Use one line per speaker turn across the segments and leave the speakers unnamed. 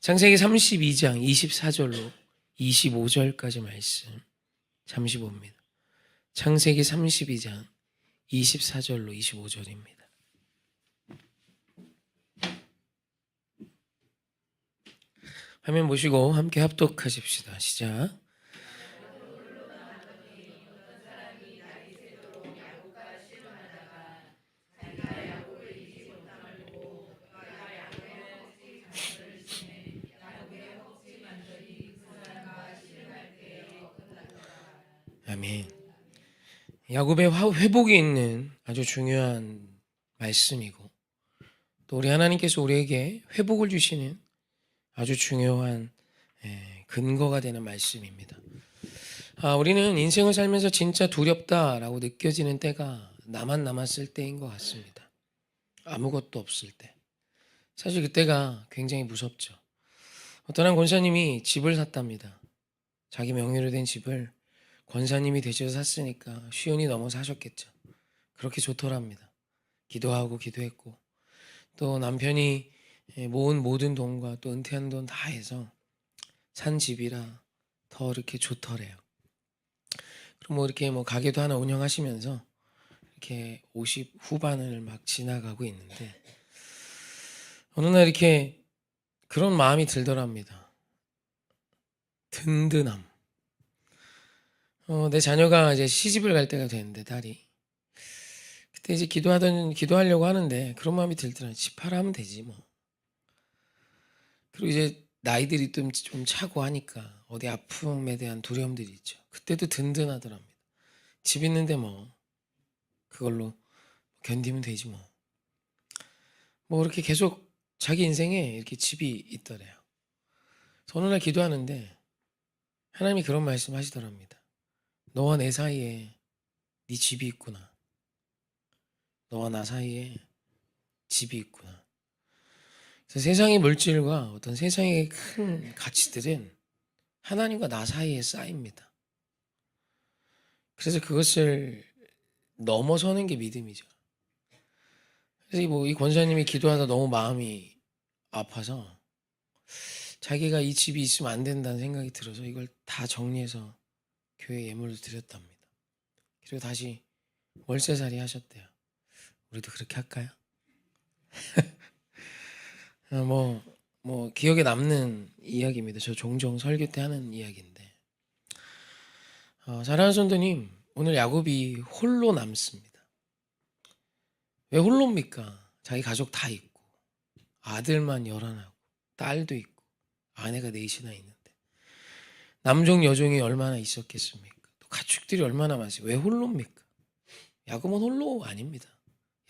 창세기 32장 24절로 25절까지 말씀 잠시 봅니다. 창세기 32장 24절로 25절입니다. 화면 보시고 함께 합독하십시다. 시작. 아멘. 야곱의 화- 회복이 있는 아주 중요한 말씀이고 또 우리 하나님께서 우리에게 회복을 주시는 아주 중요한 예, 근거가 되는 말씀입니다. 아, 우리는 인생을 살면서 진짜 두렵다라고 느껴지는 때가 나만 남았을 때인 것 같습니다. 아무것도 없을 때. 사실 그때가 굉장히 무섭죠. 어떤 한 권사님이 집을 샀답니다. 자기 명의로 된 집을 권사님이 되셔서 샀으니까 쉬운이 넘어 사셨겠죠. 그렇게 좋더랍니다. 기도하고 기도했고 또 남편이 예, 모은 모든 돈과 또 은퇴한 돈 다 해서 산 집이라 더 이렇게 좋더래요. 그럼 뭐 이렇게 뭐 가게도 하나 운영하시면서 이렇게 50 후반을 막 지나가고 있는데 어느 날 이렇게 그런 마음이 들더랍니다. 든든함. 어, 내 자녀가 이제 시집을 갈 때가 됐는데 딸이 그때 이제 기도하던 기도하려고 하는데 그런 마음이 들더라. 집 팔아 하면 되지 뭐. 그리고 이제 나이들이 좀, 좀 차고 하니까 어디 아픔에 대한 두려움들이 있죠. 그때도 든든하더랍니다. 집 있는데 뭐 그걸로 견디면 되지 뭐. 뭐 이렇게 계속 자기 인생에 이렇게 집이 있더래요. 어느 날 기도하는데 하나님이 그런 말씀 하시더랍니다. 너와 내 사이에 네 집이 있구나. 너와 나 사이에 집이 있구나. 그래서 세상의 물질과 어떤 세상의 큰 가치들은 하나님과 나 사이에 쌓입니다. 그래서 그것을 넘어서는 게 믿음이죠. 그래서 뭐 이 권사님이 기도하다 너무 마음이 아파서 자기가 이 집이 있으면 안 된다는 생각이 들어서 이걸 다 정리해서 교회 예물을 드렸답니다. 그리고 다시 월세살이 하셨대요. 우리도 그렇게 할까요? 어, 뭐, 뭐, 기억에 남는 이야기입니다. 저 종종 설교 때 하는 이야기인데. 어, 사랑하는 성도님, 오늘 야곱이 홀로 남습니다. 왜 홀로입니까? 자기 가족 다 있고, 아들만 열하나고, 딸도 있고, 아내가 넷이나 있는데. 남종, 여종이 얼마나 있었겠습니까? 또 가축들이 얼마나 많으세요? 왜 홀로입니까? 야곱은 홀로 아닙니다.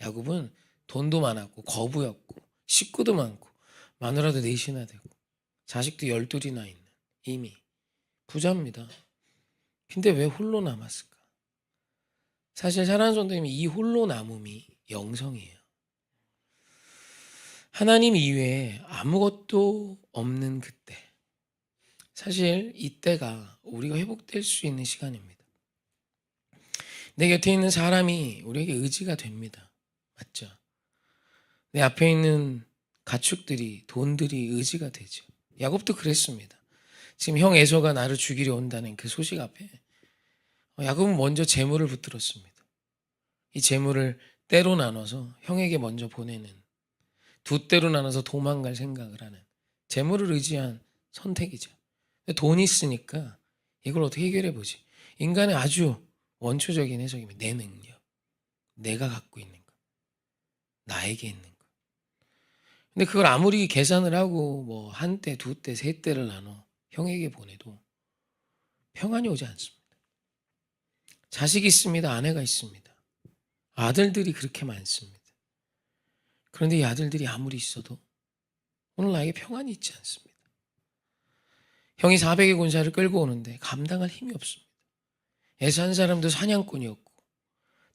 야곱은 돈도 많았고, 거부였고, 식구도 많고, 마누라도 넷이나 되고 자식도 열둘이나 있는 이미 부자입니다. 근데 왜 홀로 남았을까? 사실 사랑하는 성도님이 이 홀로 남음이 영성이에요. 하나님 이외에 아무것도 없는 그때. 사실 이때가 우리가 회복될 수 있는 시간입니다. 내 곁에 있는 사람이 우리에게 의지가 됩니다. 맞죠? 내 앞에 있는 가축들이 돈들이 의지가 되죠. 야곱도 그랬습니다. 지금 형 에서가 나를 죽이려 온다는 그 소식 앞에 어, 야곱은 먼저 재물을 붙들었습니다. 이 재물을 때로 나눠서 형에게 먼저 보내는 두 때로 나눠서 도망갈 생각을 하는 재물을 의지한 선택이죠. 돈이 있으니까 이걸 어떻게 해결해 보지? 인간의 아주 원초적인 해석입니다. 내 능력, 내가 갖고 있는 것, 나에게 있는 것. 근데 그걸 아무리 계산을 하고 뭐 한 때, 두 때, 세 때를 나눠 형에게 보내도 평안이 오지 않습니다. 자식이 있습니다. 아내가 있습니다. 아들들이 그렇게 많습니다. 그런데 이 아들들이 아무리 있어도 오늘 나에게 평안이 있지 않습니다. 형이 400의 군사를 끌고 오는데 감당할 힘이 없습니다. 한 사람도 사냥꾼이었고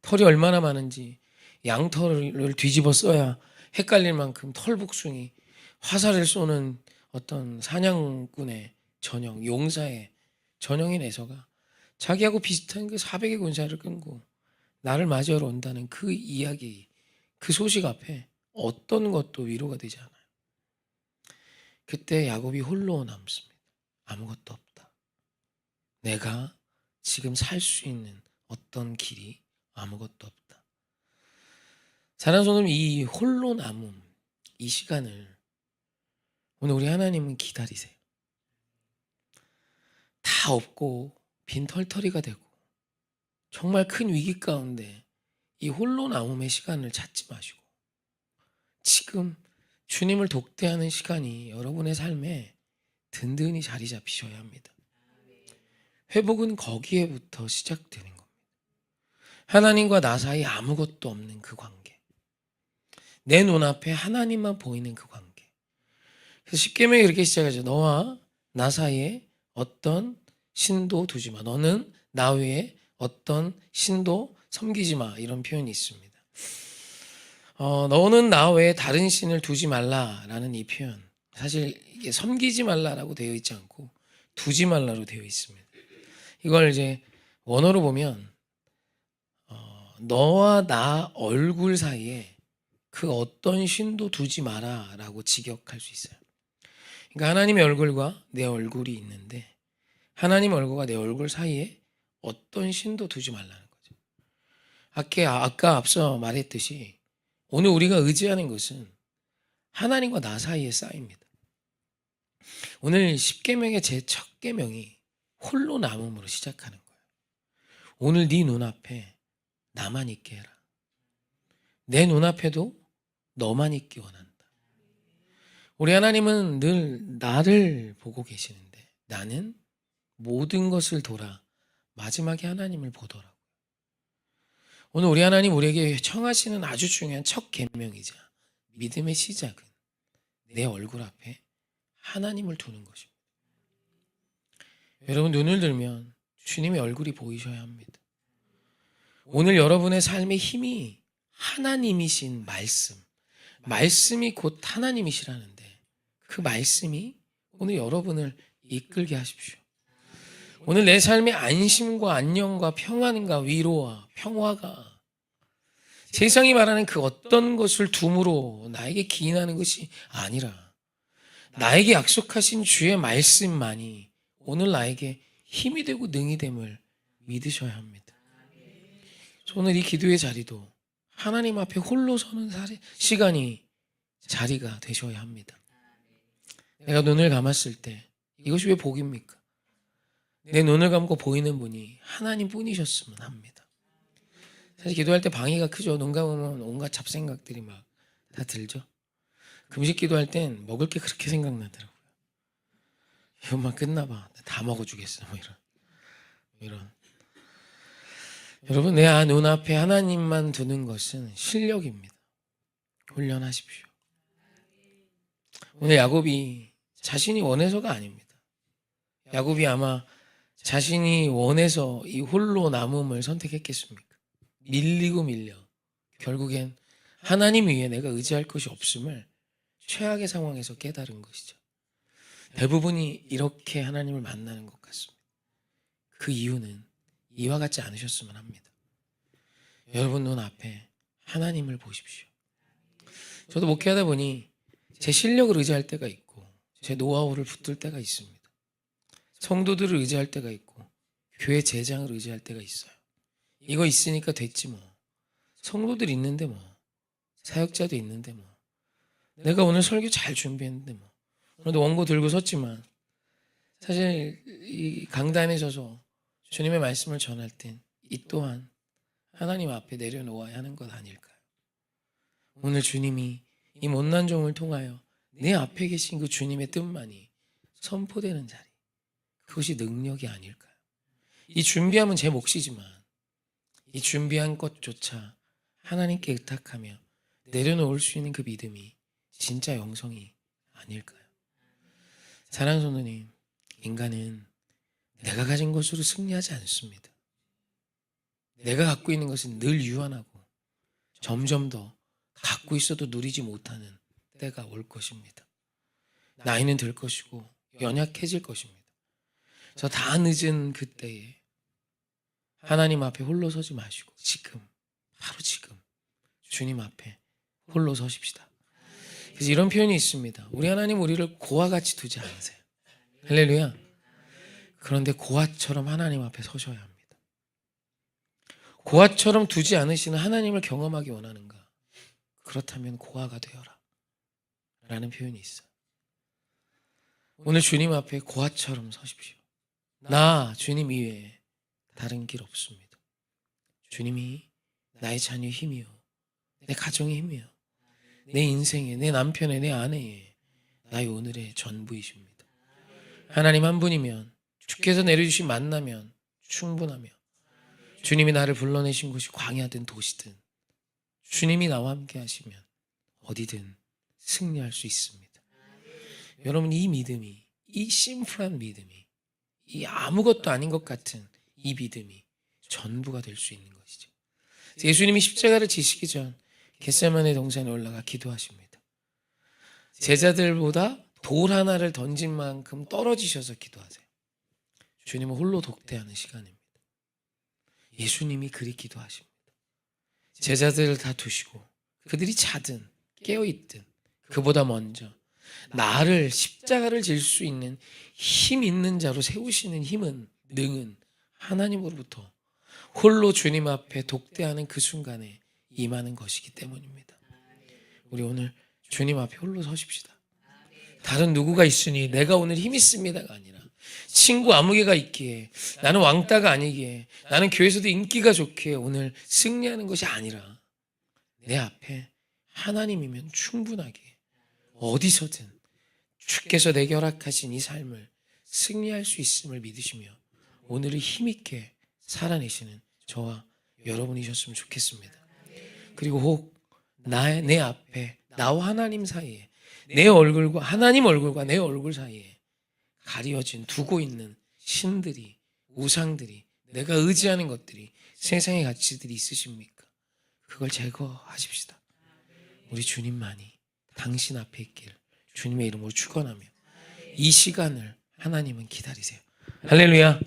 털이 얼마나 많은지 양털을 뒤집어 써야 헷갈릴 만큼 털복숭이 화살을 쏘는 어떤 사냥꾼의 전형, 용사의 전형인 에서가 자기하고 비슷한 그 400의 군사를 끊고 나를 맞이하러 온다는 그 이야기, 그 소식 앞에 어떤 것도 위로가 되지 않아요. 그때 야곱이 홀로 남습니다. 아무것도 없다. 내가 지금 살 수 있는 어떤 길이 아무것도 없다. 사랑하는 성도님, 이 홀로 남음, 이 시간을 오늘 우리 하나님은 기다리세요. 다 없고 빈 털터리가 되고 정말 큰 위기 가운데 이 홀로 남음의 시간을 찾지 마시고 지금 주님을 독대하는 시간이 여러분의 삶에 든든히 자리 잡히셔야 합니다. 회복은 거기에부터 시작되는 겁니다. 하나님과 나 사이 아무것도 없는 그 관계. 내 눈앞에 하나님만 보이는 그 관계. 그래서 십계명이 이렇게 시작하죠. 너와 나 사이에 어떤 신도 두지 마. 너는 나 외에 어떤 신도 섬기지 마. 이런 표현이 있습니다. 어, 너는 나 외에 다른 신을 두지 말라라는 이 표현. 사실 이게 섬기지 말라라고 되어 있지 않고 두지 말라로 되어 있습니다. 이걸 이제 원어로 보면 어, 너와 나 얼굴 사이에 그 어떤 신도 두지 마라라고 직역할 수 있어요. 그러니까 하나님의 얼굴과 내 얼굴이 있는데 하나님 얼굴과 내 얼굴 사이에 어떤 신도 두지 말라는 거죠. 아까, 아까 앞서 말했듯이 오늘 우리가 의지하는 것은 하나님과 나 사이에 쌓입니다. 오늘 10계명의 제첫 계명이 홀로 남음으로 시작하는 거예요. 오늘 네 눈앞에 나만 있게 해라. 내 눈앞에도 너만 있기 원한다. 우리 하나님은 늘 나를 보고 계시는데 나는 모든 것을 돌아 마지막에 하나님을 보더라고요. 오늘 우리 하나님 우리에게 청하시는 아주 중요한 첫 계명이자 믿음의 시작은 내 얼굴 앞에 하나님을 두는 것입니다. 여러분 눈을 들면 주님의 얼굴이 보이셔야 합니다. 오늘 여러분의 삶의 힘이 하나님이신 말씀, 말씀이 곧 하나님이시라는데 그 말씀이 오늘 여러분을 이끌게 하십시오. 오늘 내 삶의 안심과 안녕과 평안과 위로와 평화가 세상이 말하는 그 어떤 것을 둠으로 나에게 기인하는 것이 아니라 나에게 약속하신 주의 말씀만이 오늘 나에게 힘이 되고 능이 됨을 믿으셔야 합니다. 오늘 이 기도의 자리도 하나님 앞에 홀로 서는 시간이 자리가 되셔야 합니다. 내가 눈을 감았을 때 이것이 왜 복입니까? 내 눈을 감고 보이는 분이 하나님 뿐이셨으면 합니다. 사실 기도할 때 방해가 크죠. 눈 감으면 온갖 잡생각들이 막 다 들죠. 금식 기도할 땐 먹을 게 그렇게 생각나더라고요. 이것만 끝나봐. 다 먹어주겠어. 뭐 이런. 이런. 여러분, 내 눈앞에 하나님만 두는 것은 실력입니다. 훈련하십시오. 오늘 야곱이 자신이 원해서가 아닙니다. 야곱이 아마 자신이 원해서 이 홀로 남음을 선택했겠습니까? 밀리고 밀려 결국엔 하나님 위에 내가 의지할 것이 없음을 최악의 상황에서 깨달은 것이죠. 대부분이 이렇게 하나님을 만나는 것 같습니다. 그 이유는 이와 같지 않으셨으면 합니다. 여러분 눈 앞에 하나님을 보십시오. 저도 목회하다 보니 제 실력을 의지할 때가 있고 제 노하우를 붙들 때가 있습니다. 성도들을 의지할 때가 있고 교회 재장을 의지할 때가 있어요. 이거 있으니까 됐지 뭐. 성도들 있는데 뭐. 사역자도 있는데 뭐. 내가 오늘 설교 잘 준비했는데 뭐. 오늘도 원고 들고 섰지만 사실 이 강단에 서서 주님의 말씀을 전할 땐 이 또한 하나님 앞에 내려놓아야 하는 것 아닐까요? 오늘 주님이 이 못난 종을 통하여 내 앞에 계신 그 주님의 뜻만이 선포되는 자리. 그것이 능력이 아닐까요? 이 준비함은 제 몫이지만 이 준비한 것조차 하나님께 의탁하며 내려놓을 수 있는 그 믿음이 진짜 영성이 아닐까요? 사랑하는 성도님, 인간은 내가 가진 것으로 승리하지 않습니다. 내가 갖고 있는 것은 늘 유한하고 점점 더 갖고 있어도 누리지 못하는 때가 올 것입니다. 나이는 들 것이고 연약해질 것입니다. 저 다 늦은 그때에 하나님 앞에 홀로 서지 마시고 지금 바로 지금 주님 앞에 홀로 서십시다. 그래서 이런 표현이 있습니다. 우리 하나님 우리를 고와 같이 두지 않으세요. 할렐루야. 그런데 고아처럼 하나님 앞에 서셔야 합니다. 고아처럼 두지 않으시는 하나님을 경험하기 원하는가? 그렇다면 고아가 되어라. 라는 표현이 있어요. 오늘 주님 앞에 고아처럼 서십시오. 나 주님 이외에 다른 길 없습니다. 주님이 나의 자녀의 힘이요. 내 가정의 힘이요. 내 인생에, 내 남편의, 내 아내의, 나의 오늘의 전부이십니다. 하나님 한 분이면, 주께서 내려주신 만나면 충분하며, 주님이 나를 불러내신 곳이 광야든 도시든, 주님이 나와 함께 하시면 어디든 승리할 수 있습니다. 여러분, 이 믿음이, 이 심플한 믿음이, 이 아무것도 아닌 것 같은 이 믿음이 전부가 될 수 있는 것이죠. 예수님이 십자가를 지시기 전 겟세마네 동산에 올라가 기도하십니다. 제자들보다 돌 하나를 던진 만큼 떨어지셔서 기도하세요. 주님은 홀로 독대하는 시간입니다. 예수님이 그리 기도하십니다. 제자들을 다 두시고 그들이 자든 깨어 있든 그보다 먼저 나를 십자가를 질 수 있는 힘 있는 자로 세우시는 힘은 능은 하나님으로부터 홀로 주님 앞에 독대하는 그 순간에 임하는 것이기 때문입니다. 우리 오늘 주님 앞에 홀로 서십시다. 다른 누구가 있으니 내가 오늘 힘 있습니다가 아니라 친구 아무개가 있기에 나는 왕따가 아니기에 나는 교회에서도 인기가 좋기에 오늘 승리하는 것이 아니라 내 앞에 하나님이면 충분하게 어디서든 주께서 내게 허락하신 이 삶을 승리할 수 있음을 믿으시며 오늘을 힘있게 살아내시는 저와 여러분이셨으면 좋겠습니다. 그리고 혹 나의 내 앞에 나와 하나님 사이에 내 얼굴과 하나님 얼굴과 내 얼굴 사이에 가려진 두고 있는 신들이 우상들이 내가 의지하는 것들이 세상의 가치들이 있으십니까? 그걸 제거하십시다. 우리 주님만이 당신 앞에 있길 주님의 이름으로 축원하며 이 시간을 하나님은 기다리세요. 할렐루야.